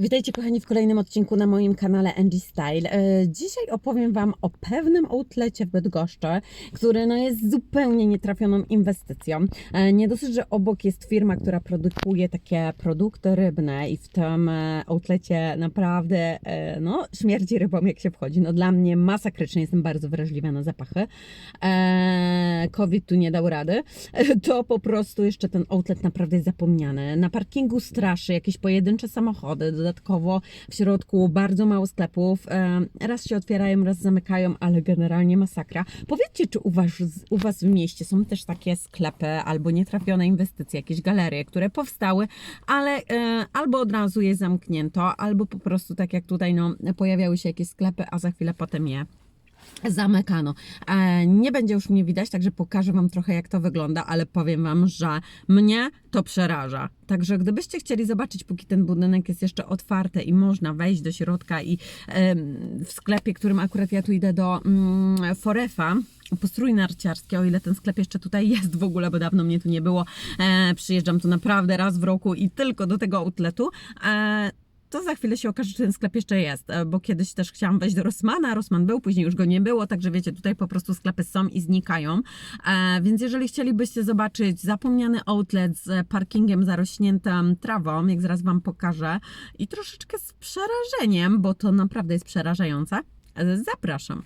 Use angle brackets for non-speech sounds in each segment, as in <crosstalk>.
Witajcie kochani w kolejnym odcinku na moim kanale Angie Style. E, Dzisiaj opowiem Wam o pewnym outlecie w Bydgoszczy, który no jest zupełnie nietrafioną inwestycją. E, Nie dosyć, że obok jest firma, która produkuje takie produkty rybne i w tym e, outlecie naprawdę no, śmierdzi rybą jak się wchodzi. No dla mnie masakrycznie, jestem bardzo wrażliwa na zapachy. COVID tu nie dał rady. To po prostu jeszcze ten outlet naprawdę jest zapomniany. Na parkingu straszy, jakieś pojedyncze samochody, dodatkowo w środku bardzo mało sklepów. E, Raz się otwierają, raz zamykają, ale generalnie masakra. Powiedzcie, czy u was, u was w mieście są też takie sklepy albo nietrafione inwestycje, jakieś galerie, które powstały, ale e, albo od razu je zamknięto, albo po prostu tak jak tutaj, no, pojawiały się jakieś sklepy, a za chwilę potem je zamykano. E, nie będzie już mnie widać, także pokażę Wam trochę jak to wygląda, ale powiem Wam, że mnie to przeraża. Także gdybyście chcieli zobaczyć, póki ten budynek jest jeszcze otwarty i można wejść do środka i w sklepie, którym akurat ja tu idę do mm, Forefa, postrój narciarskie, o ile ten sklep jeszcze tutaj jest w ogóle, bo dawno mnie tu nie było. E, przyjeżdżam tu naprawdę raz w roku i tylko do tego outletu. To za chwilę się okaże, że ten sklep jeszcze jest, e, bo kiedyś też chciałam wejść do Rossmana, Rossman był, później już go nie było, także wiecie, tutaj po prostu sklepy są i znikają. E, więc jeżeli chcielibyście zobaczyć zapomniany outlet z parkingiem zarośniętym trawą, jak zaraz Wam pokażę, i troszeczkę z przerażeniem, bo to naprawdę jest przerażające, e, zapraszam.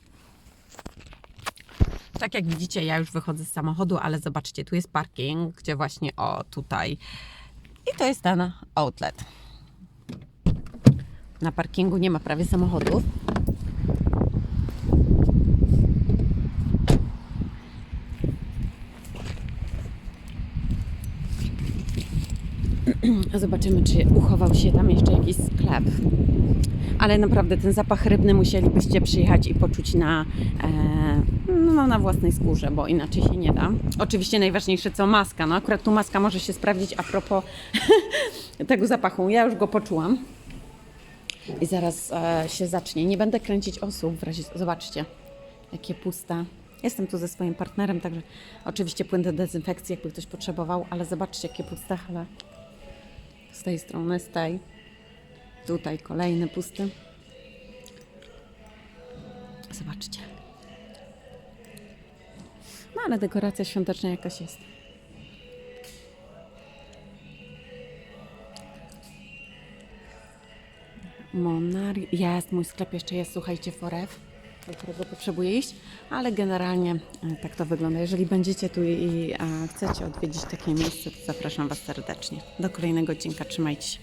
Tak jak widzicie, ja już wychodzę z samochodu, ale zobaczcie, tu jest parking, gdzie właśnie o tutaj. I to jest ten outlet. Na parkingu nie ma prawie samochodów. <clears throat> Zobaczymy, czy uchował się tam jeszcze jakiś sklep. Ale naprawdę ten zapach rybny musielibyście przyjechać i poczuć na, e, no, na własnej skórze, bo inaczej się nie da. Oczywiście najważniejsze co maska. No akurat tu maska może się sprawdzić a propos <laughs> tego zapachu. Ja już go poczułam. I zaraz e, się zacznie. Nie będę kręcić osób w razie. Zobaczcie, jakie puste. Jestem tu ze swoim partnerem, także oczywiście płyn do dezynfekcji, jakby ktoś potrzebował, ale zobaczcie, jakie puste ale Z tej strony, z tej. Tutaj kolejny pusty. Zobaczcie. No ale dekoracja świąteczna jakaś jest. Monari. Jest, mój sklep jeszcze jest, słuchajcie, Foref, do którego potrzebuję iść, ale generalnie e, tak to wygląda. Jeżeli będziecie tu i chcecie odwiedzić takie miejsce, to zapraszam Was serdecznie. Do kolejnego odcinka, trzymajcie się.